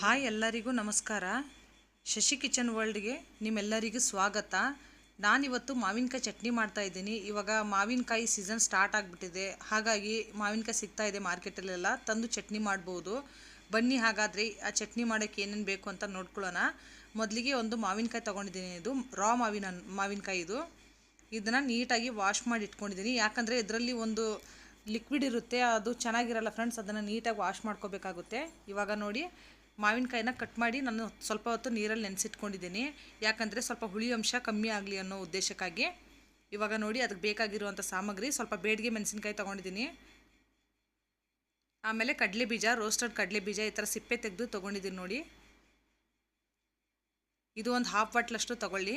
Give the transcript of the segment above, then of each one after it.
Hi ಎಲ್ಲರಿಗೂ ನಮಸ್ಕಾರ. Shashi kitchen ವರ್ಲ್ಡ್ಗೆ ನಿಮ್ಮೆಲ್ಲರಿಗೂ ಸ್ವಾಗತ. ನಾನಿವತ್ತು ಮಾವಿನಕಾಯಿ ಚಟ್ನಿ ಮಾಡ್ತಾ ಇದ್ದೀನಿ. ಇವಾಗ ಮಾವಿನಕಾಯಿ ಸೀಸನ್ ಸ್ಟಾರ್ಟ್ ಆಗಿಬಿಟ್ಟಿದೆ. ಹಾಗಾಗಿ ಮಾವಿನಕಾಯಿ ಸಿಗ್ತಾ ಇದೆ ಮಾರ್ಕೆಟಲ್ಲೆಲ್ಲ. ತಂದು ಚಟ್ನಿ ಮಾಡ್ಬೋದು. ಬನ್ನಿ ಹಾಗಾದರೆ ಆ ಚಟ್ನಿ ಮಾಡೋಕ್ಕೆ ಏನೇನು ಬೇಕು ಅಂತ ನೋಡ್ಕೊಳ್ಳೋಣ. ಮೊದಲಿಗೆ ಒಂದು ಮಾವಿನಕಾಯಿ ತೊಗೊಂಡಿದ್ದೀನಿ ಇದು. ರಾ ಮಾವಿನ, ಮಾವಿನಕಾಯಿ ಇದು. ಇದನ್ನು ನೀಟಾಗಿ ವಾಶ್ ಮಾಡಿ ಇಟ್ಕೊಂಡಿದ್ದೀನಿ. ಯಾಕಂದರೆ ಇದರಲ್ಲಿ ಒಂದು ಲಿಕ್ವಿಡ್ ಇರುತ್ತೆ. ಅದು ಚೆನ್ನಾಗಿರಲ್ಲ ಫ್ರೆಂಡ್ಸ್ ಅದನ್ನು ನೀಟಾಗಿ ವಾಶ್ ಮಾಡ್ಕೋಬೇಕಾಗುತ್ತೆ. ಇವಾಗ ನೋಡಿ ಮಾವಿನಕಾಯಿನ ಕಟ್ ಮಾಡಿ ನಾನು ಸ್ವಲ್ಪ ಹೊತ್ತು ನೀರಲ್ಲಿ ನೆನೆಸಿಟ್ಕೊಂಡಿದ್ದೀನಿ. ಯಾಕಂದರೆ ಸ್ವಲ್ಪ ಹುಳಿ ಅಂಶ ಕಮ್ಮಿ ಆಗಲಿ ಅನ್ನೋ ಉದ್ದೇಶಕ್ಕಾಗಿ. ಇವಾಗ ನೋಡಿ ಅದಕ್ಕೆ ಬೇಕಾಗಿರುವಂಥ ಸಾಮಗ್ರಿ. ಸ್ವಲ್ಪ ಬೇಡಿಗೆ ಮೆಣಸಿನ್ಕಾಯಿ ತೊಗೊಂಡಿದ್ದೀನಿ. ಆಮೇಲೆ ಕಡಲೆ ಬೀಜ ರೋಸ್ಟೆಡ್ ಕಡಲೆ ಬೀಜ ಈ ಥರ ಸಿಪ್ಪೆ ತೆಗೆದು ತೊಗೊಂಡಿದ್ದೀನಿ ನೋಡಿ. ಇದು ಒಂದು ಹಾಫ್ ಬಾಟ್ಲಷ್ಟು ತಗೊಳ್ಳಿ.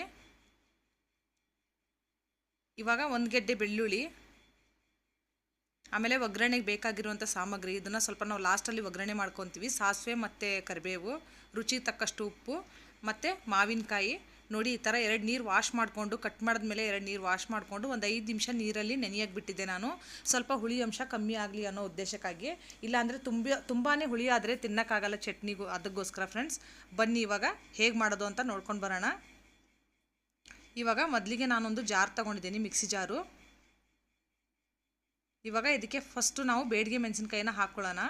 ಇವಾಗ ಒಂದು ಗೆಡ್ಡೆ ಬೆಳ್ಳುಳ್ಳಿ. ಆಮೇಲೆ ಒಗ್ಗರಣೆಗೆ ಬೇಕಾಗಿರುವಂಥ ಸಾಮಗ್ರಿ, ಇದನ್ನು ಸ್ವಲ್ಪ ನಾವು ಲಾಸ್ಟಲ್ಲಿ ಒಗ್ಗರಣೆ ಮಾಡ್ಕೊತೀವಿ. ಸಾಸಿವೆ ಮತ್ತು ಕರಿಬೇವು ರುಚಿಗೆ ತಕ್ಕಷ್ಟು ಉಪ್ಪು ಮತ್ತು ಮಾವಿನಕಾಯಿ. ನೋಡಿ, ಈ ಥರ ಎರಡು ನೀರು ವಾಶ್ ಮಾಡಿಕೊಂಡು, ಕಟ್ ಮಾಡಿದ್ಮೇಲೆ ಎರಡು ನೀರು ವಾಶ್ ಮಾಡಿಕೊಂಡು ಒಂದು ಐದು ನಿಮಿಷ ನೀರಲ್ಲಿ ನೆನೆಯಾಗಿ ಬಿಟ್ಟಿದ್ದೆ ನಾನು. ಸ್ವಲ್ಪ ಹುಳಿ ಅಂಶ ಕಮ್ಮಿ ಆಗಲಿ ಅನ್ನೋ ಉದ್ದೇಶಕ್ಕಾಗಿ. ಇಲ್ಲಾಂದರೆ ತುಂಬ ತುಂಬಾ ಹುಳಿ ಆದರೆ ತಿನ್ನೋಕ್ಕಾಗಲ್ಲ ಚಟ್ನಿಗೂ, ಅದಕ್ಕೋಸ್ಕರ ಫ್ರೆಂಡ್ಸ್ ಬನ್ನಿ ಇವಾಗ ಹೇಗೆ ಮಾಡೋದು ಅಂತ ನೋಡ್ಕೊಂಡು ಬರೋಣ. ಇವಾಗ ಮೊದಲಿಗೆ ನಾನೊಂದು ಜಾರ್ ತೊಗೊಂಡಿದ್ದೀನಿ ಮಿಕ್ಸಿ ಜಾರು. ಇವಾಗ ಇದಕ್ಕೆ ಫಸ್ಟು ನಾವು ಬೇಡಿಗೆ ಮೆಣಸಿನ್ಕಾಯಿನ ಹಾಕ್ಕೊಳ್ಳೋಣ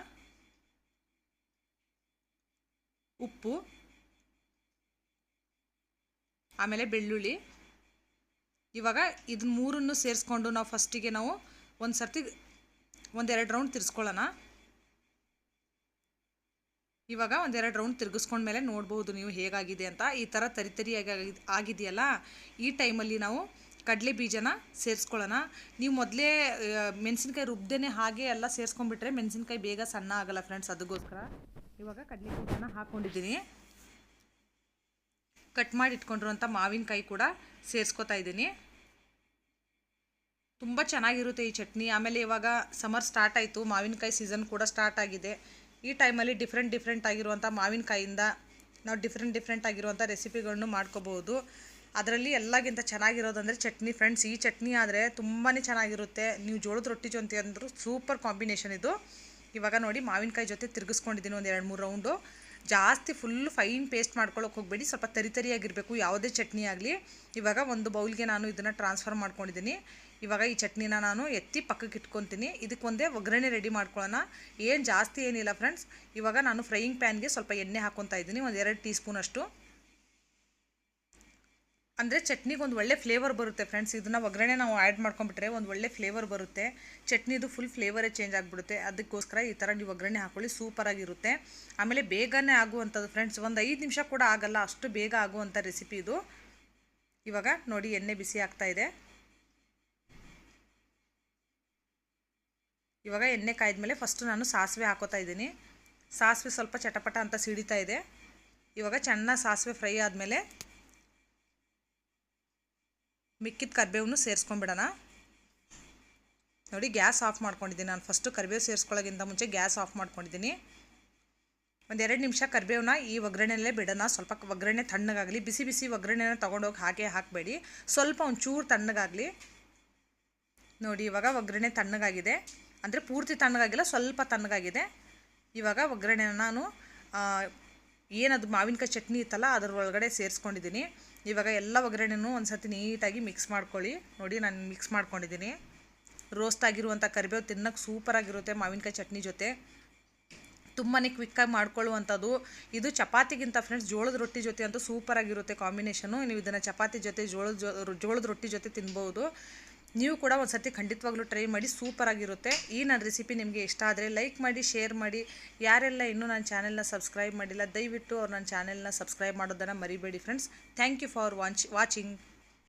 ಉಪ್ಪು, ಆಮೇಲೆ ಬೆಳ್ಳುಳ್ಳಿ. ಇವಾಗ ಇದನ್ನ ಮೂರನ್ನು ಸೇರಿಸ್ಕೊಂಡು ನಾವು ಫಸ್ಟಿಗೆ ನಾವು ಒಂದು ಸರ್ತಿ ಒಂದೆರಡು ರೌಂಡ್ ತಿರ್ಸ್ಕೊಳ್ಳೋಣ. ಇವಾಗ ಒಂದೆರಡು ರೌಂಡ್ ತಿರ್ಗಿಸ್ಕೊಂಡ್ಮೇಲೆ ನೋಡ್ಬೋದು ನೀವು ಹೇಗಾಗಿದೆ ಅಂತ. ಈ ಥರ ತರಿತರಿಯಾಗಿ ಆಗಿದೆಯಲ್ಲ, ಈ ಟೈಮಲ್ಲಿ ನಾವು ಕಡಲೆ ಬೀಜನ ಸೇರಿಸ್ಕೊಳ್ಳೋಣ. ನೀವು ಮೊದಲೇ ಮೆಣಸಿನ್ಕಾಯಿ ರುಬ್ಬದೇ ಹಾಗೆ ಎಲ್ಲ ಸೇರಿಸ್ಕೊಂಡ್ಬಿಟ್ರೆ ಮೆಣಸಿನ್ಕಾಯಿ ಬೇಗ ಸಣ್ಣ ಆಗೋಲ್ಲ ಫ್ರೆಂಡ್ಸ್, ಅದಕ್ಕೋಸ್ಕರ. ಇವಾಗ ಕಡಲೆ ಬೀಜನ ಹಾಕ್ಕೊಂಡಿದ್ದೀನಿ ಕಟ್ ಮಾಡಿ ಇಟ್ಕೊಂಡಿರುವಂಥ ಮಾವಿನಕಾಯಿ ಕೂಡ ಸೇರಿಸ್ಕೊತಾ ಇದ್ದೀನಿ. ತುಂಬ ಚೆನ್ನಾಗಿರುತ್ತೆ ಈ ಚಟ್ನಿ. ಆಮೇಲೆ ಇವಾಗ ಸಮರ್ ಸ್ಟಾರ್ಟ್ ಆಯಿತು, ಮಾವಿನಕಾಯಿ ಸೀಸನ್ ಕೂಡ ಸ್ಟಾರ್ಟ್ ಆಗಿದೆ. ಈ ಟೈಮಲ್ಲಿ ಡಿಫ್ರೆಂಟ್ ಡಿಫ್ರೆಂಟ್ ಆಗಿರುವಂಥ ಮಾವಿನಕಾಯಿಂದ ನಾವು ಡಿಫ್ರೆಂಟ್ ಡಿಫ್ರೆಂಟ್ ಆಗಿರುವಂಥ ರೆಸಿಪಿಗಳನ್ನು ಮಾಡ್ಕೋಬೋದು. ಅದರಲ್ಲಿ ಎಲ್ಲಗಿಂತ ಚೆನ್ನಾಗಿರೋದಂದರೆ ಚಟ್ನಿ ಫ್ರೆಂಡ್ಸ್ ಈ ಚಟ್ನಿ ಆದರೆ ತುಂಬಾ ಚೆನ್ನಾಗಿರುತ್ತೆ. ನೀವು ಜೋಳದ ರೊಟ್ಟಿ ಜೊತೆ ಅಂದರೂ ಸೂಪರ್ ಕಾಂಬಿನೇಷನ್ ಇದು. ಇವಾಗ ನೋಡಿ ಮಾವಿನಕಾಯಿ ಜೊತೆ ತಿರುಗಿಸ್ಕೊಂಡಿದ್ದೀನಿ ಒಂದು ಎರಡು ಮೂರು ರೌಂಡು ಜಾಸ್ತಿ ಫುಲ್ ಫೈನ್ ಪೇಸ್ಟ್ ಮಾಡ್ಕೊಳ್ಳೋಕೆ ಹೋಗಬೇಡಿ. ಸ್ವಲ್ಪ ತರಿ ತರಿಯಾಗಿರಬೇಕು. ಯಾವುದೇ ಚಟ್ನಿ ಆಗಲಿ. ಇವಾಗ ಒಂದು ಬೌಲ್ಗೆ ನಾನು ಇದನ್ನು ಟ್ರಾನ್ಸ್ಫರ್ ಮಾಡ್ಕೊಂಡಿದ್ದೀನಿ. ಇವಾಗ ಈ ಚಟ್ನಿನ ನಾನು ಎತ್ತಿ ಪಕ್ಕಕ್ಕೆ ಇಟ್ಕೊತೀನಿ. ಇದಕ್ಕೆ ಒಂದೇ ಒಗ್ಗರಣೆ ರೆಡಿ ಮಾಡ್ಕೊಳ್ಳೋಣ. ಏನು ಜಾಸ್ತಿ ಏನಿಲ್ಲ ಫ್ರೆಂಡ್ಸ್ ಇವಾಗ ನಾನು ಫ್ರೈಯಿಂಗ್ ಪ್ಯಾನ್ಗೆ ಸ್ವಲ್ಪ ಎಣ್ಣೆ ಹಾಕ್ಕೊತಾ ಇದ್ದೀನಿ. ಒಂದು ಎರಡು ಟೀ ಸ್ಪೂನಷ್ಟು ಅಂದರೆ ಚಟ್ನಿಗೆ ಒಂದು ಒಳ್ಳೆ ಫ್ಲೇವರ್ ಬರುತ್ತೆ ಫ್ರೆಂಡ್ಸ್ ಇದನ್ನು ಒಗ್ಗರಣೆ ನಾವು ಆ್ಯಡ್ ಮಾಡ್ಕೊಂಬಿಟ್ರೆ ಒಂದು ಒಳ್ಳೆ ಫ್ಲೇವರ್ ಬರುತ್ತೆ. ಚಟ್ನಿದು ಫುಲ್ ಫ್ಲೇವರೇ ಚೇಂಜ್ ಆಗಿಬಿಡುತ್ತೆ. ಅದಕ್ಕೋಸ್ಕರ ಈ ಥರ ನೀವು ಒಗ್ಗರಣೆ ಹಾಕೊಳ್ಳಿ ಸೂಪರಾಗಿರುತ್ತೆ ಆಮೇಲೆ ಬೇಗನೆ ಆಗುವಂಥದ್ದು ಫ್ರೆಂಡ್ಸ್ ಒಂದು ಐದು ನಿಮಿಷ ಕೂಡ ಆಗಲ್ಲ, ಅಷ್ಟು ಬೇಗ ಆಗುವಂಥ ರೆಸಿಪಿ ಇದು. ಇವಾಗ ನೋಡಿ ಎಣ್ಣೆ ಬಿಸಿ ಆಗ್ತಾ ಇದೆ. ಇವಾಗ ಎಣ್ಣೆ ಕಾಯ್ದ್ಮೇಲೆ ಫಸ್ಟು ನಾನು ಸಾಸಿವೆ ಹಾಕೋತಾ ಇದ್ದೀನಿ. ಸಾಸಿವೆ ಸ್ವಲ್ಪ ಚಟಪಟ ಅಂತ ಸಿಡಿತಾ ಇದೆ. ಇವಾಗ ಚೆನ್ನಾಗಿ ಸಾಸಿವೆ ಫ್ರೈ ಆದಮೇಲೆ ಮಿಕ್ಕಿದ ಕರಿಬೇವನ್ನು ಸೇರಿಸ್ಕೊಂಬಿಡೋಣ. ನೋಡಿ ಗ್ಯಾಸ್ ಆಫ್ ಮಾಡ್ಕೊಂಡಿದ್ದೀನಿ ನಾನು. ಫಸ್ಟು ಕರಿಬೇವು ಸೇರಿಸ್ಕೊಳ್ಳೋಕ್ಕಿಂತ ಮುಂಚೆ ಗ್ಯಾಸ್ ಆಫ್ ಮಾಡ್ಕೊಂಡಿದ್ದೀನಿ. ಒಂದೆರಡು ನಿಮಿಷ ಕರಿಬೇವನ್ನ ಈ ಒಗ್ಗರಣೆಯಲ್ಲೇ ಬಿಡೋಣ. ಸ್ವಲ್ಪ ಒಗ್ಗರಣೆ ತಣ್ಣಗಾಗಲಿ. ಬಿಸಿ ಬಿಸಿ ಒಗ್ಗರಣೆನ ತೊಗೊಂಡೋಗಿ ಹಾಕಿ ಹಾಕಬೇಡಿ. ಸ್ವಲ್ಪ ಒಂಚೂರು ತಣ್ಣಗಾಗಲಿ. ನೋಡಿ, ಇವಾಗ ಒಗ್ಗರಣೆ ತಣ್ಣಗಾಗಿದೆ. ಅಂದರೆ ಪೂರ್ತಿ ತಣ್ಣಗಾಗಿಲ್ಲ, ಸ್ವಲ್ಪ ತಣ್ಣಗಾಗಿದೆ. ಇವಾಗ ಒಗ್ಗರಣೆನ ನಾನು ಏನದು ಮಾವಿನಕಾಯಿ ಚಟ್ನಿ ಇತ್ತಲ್ಲ ಅದರ ಒಳಗಡೆ ಸೇರಿಸ್ಕೊಂಡಿದ್ದೀನಿ. ಇವಾಗ ಎಲ್ಲ ಒಗ್ಗರಣೆನೂ ಒಂದು ಸರ್ತಿ ನೀಟಾಗಿ ಮಿಕ್ಸ್ ಮಾಡ್ಕೊಳ್ಳಿ. ನೋಡಿ, ನಾನು ಮಿಕ್ಸ್ ಮಾಡ್ಕೊಂಡಿದ್ದೀನಿ. ರೋಸ್ಟ್ ಆಗಿರುವಂಥ ಕರಿಬೇವು ತಿನ್ನೋಕ್ಕೆ ಸೂಪರಾಗಿರುತ್ತೆ ಮಾವಿನಕಾಯಿ ಚಟ್ನಿ ಜೊತೆ. ತುಂಬಾ ಕ್ವಿಕ್ಕಾಗಿ ಮಾಡ್ಕೊಳ್ಳುವಂಥದ್ದು. ಇದು ಚಪಾತಿಗಿಂತ ಫ್ರೆಂಡ್ಸ್ ಜೋಳದ ರೊಟ್ಟಿ ಜೊತೆ ಅಂತೂ ಸೂಪರಾಗಿರುತ್ತೆ ಕಾಂಬಿನೇಷನು ನೀವು ಇದನ್ನು ಚಪಾತಿ ಜೊತೆ ಜೋಳದ ಜೋಳದ ರೊಟ್ಟಿ ಜೊತೆ ತಿನ್ಬೋದು. ನೀವು ಕೂಡ ಒಂದು ಸರ್ತಿ ಖಂಡಿತವಾಗ್ಲೂ ಟ್ರೈ ಮಾಡಿ ಸೂಪರಾಗಿರುತ್ತೆ ಈ ನನ್ನ ರೆಸಿಪಿ ನಿಮಗೆ ಇಷ್ಟ ಆದರೆ ಲೈಕ್ ಮಾಡಿ ಶೇರ್ ಮಾಡಿ. ಯಾರೆಲ್ಲ ಇನ್ನೂ ನನ್ನ ಚಾನೆಲ್ನ ಸಬ್ಸ್ಕ್ರೈಬ್ ಮಾಡಿಲ್ಲ, ದಯವಿಟ್ಟು ಅವ್ರು ನನ್ನ ಚಾನೆಲ್ನ ಸಬ್ಸ್ಕ್ರೈಬ್ ಮಾಡೋದನ್ನು ಮರಿಬೇಡಿ friends thank you for watch watching